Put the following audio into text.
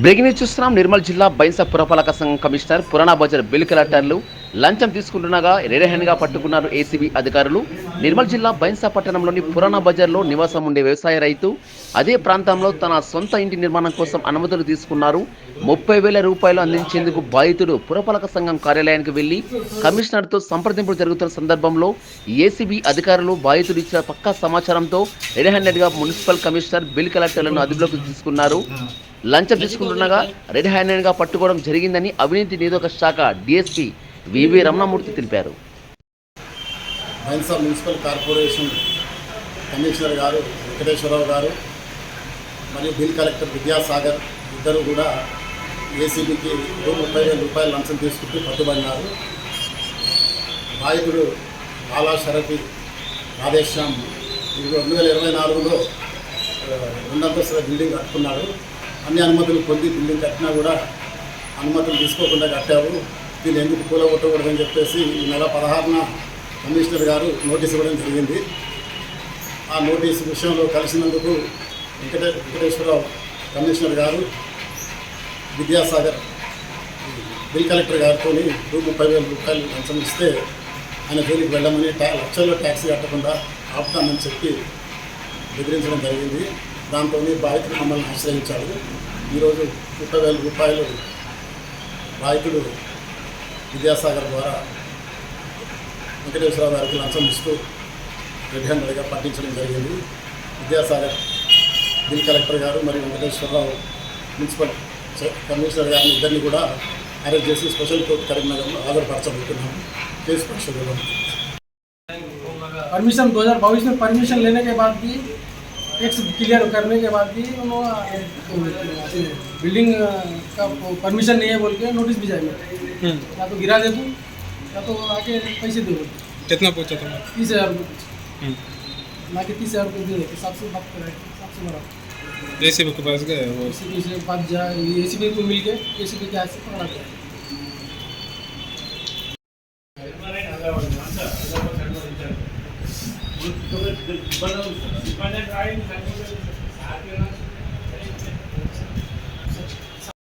Breaking news చూస్తున్నాం. నిర్మల్ జిల్లా బైన్స పురపాలక సంఘం కమిషనర్ పురాణా బజార్ బిల్ కలెక్టర్లు లంచం తీసుకుంటుండగా రెడీ హ్యాండ్గా పట్టుకున్నారు ఏసీబీ అధికారులు. నిర్మల్ జిల్లా బైన్సా పట్టణంలోని పురాణ బజార్లో నివాసం ఉండే వ్యవసాయ రైతు అదే ప్రాంతంలో తన సొంత ఇంటి నిర్మాణం కోసం అనుమతులు తీసుకున్నారు. ముప్పై వేల రూపాయలు అందించేందుకు బాధితుడు పురపాలక సంఘం కార్యాలయానికి వెళ్ళి కమిషనర్తో సంప్రదింపులు జరుగుతున్న సందర్భంలో ఏసీబీ అధికారులు బాధితుడు ఇచ్చిన పక్కా సమాచారంతో రెడ్ హ్యాండెడ్గా మున్సిపల్ కమిషనర్ బిల్ కలెక్టర్లను అదుపులోకి తీసుకున్నారు. లంచం తీసుకుంటుండగా రెడ్ హ్యాండెడ్గా పట్టుకోవడం జరిగిందని అవినీతి నిరోధక శాఖ డిఎస్పీ వివి రమణమూర్తి తెలిపారు. బైన్సా మున్సిపల్ కార్పొరేషన్ కమిషనర్ గారు వెంకటేశ్వరరావు గారు మరియు బిల్ కలెక్టర్ విద్యాసాగర్ ఇద్దరు కూడా ఏసీబీకి ఇరవై ముప్పై వేల రూపాయల లంచం తీసుకుంటూ పట్టుబడినారు. నాయకుడు బాలా షరఫీ రాధేశ్యామ్ ఇది రెండు వేల ఇరవై నాలుగులో రెండంతస్తుల బిల్డింగ్ కట్టుకున్నాడు. అన్ని అనుమతులు పొంది బిల్డింగ్ కట్టినా కూడా అనుమతులు తీసుకోకుండా కట్టావు. దీన్ని ఎందుకు కూలగొట్టకూడదని చెప్పేసి ఈ నెల పదహారున కమిషనర్ గారు నోటీస్ ఇవ్వడం జరిగింది. ఆ నోటీస్ విషయంలో కలిసినందుకు వెంకటే వెంకటేశ్వరరావు కమిషనర్ గారు విద్యాసాగర్ బిల్ కలెక్టర్ గారితో రూ ముప్పై వేల రూపాయలు లంచం ఇస్తే ఆయన జోలికి వెళ్ళమని ట్యా లక్షల్లో ట్యాక్సీ కట్టకుండా ఆపుతామని చెప్పి బెదిరించడం జరిగింది. దాంతో బాధితులు మమ్మల్ని ఆశ్రయించాడు ఈరోజు ముప్పై వేల రూపాయలు బాధితుడు విద్యాసాగర్ ద్వారా వెంకటేశ్వరరావు గారికి లంచం ఇస్తూ రెడ్ హ్యాండెడ్గా పట్టించడం జరిగింది విద్యాసాగర్ బిల్ కలెక్టర్ గారు మరియు వెంకటేశ్వరరావు మున్సిపల్ చే- కమిషనర్ గారిని ఇద్దరిని కూడా అరెస్ట్ చేసి స్పెషల్ కోర్టు కరీంనగర్లో హాజరుపరచబోతున్నాము కేసు పరిశోధన परमिशन 2022 में परमिशन लेने के बाद भी टैक्स क्लियर करने के बाद भी उन्होंने बिल्डिंग का परमिशन नहीं है बोल के नोटिस भी जाएगा या तो गिरा दे तू तो पैसे कितना पूछा तुमने तीस हज़ार हम्म। तीस हज़ार ए सी के पास गए वो ए सी से पास जाए ए सी को मिल गए ए सी के हाथ से पकड़ा गया। But, but, but,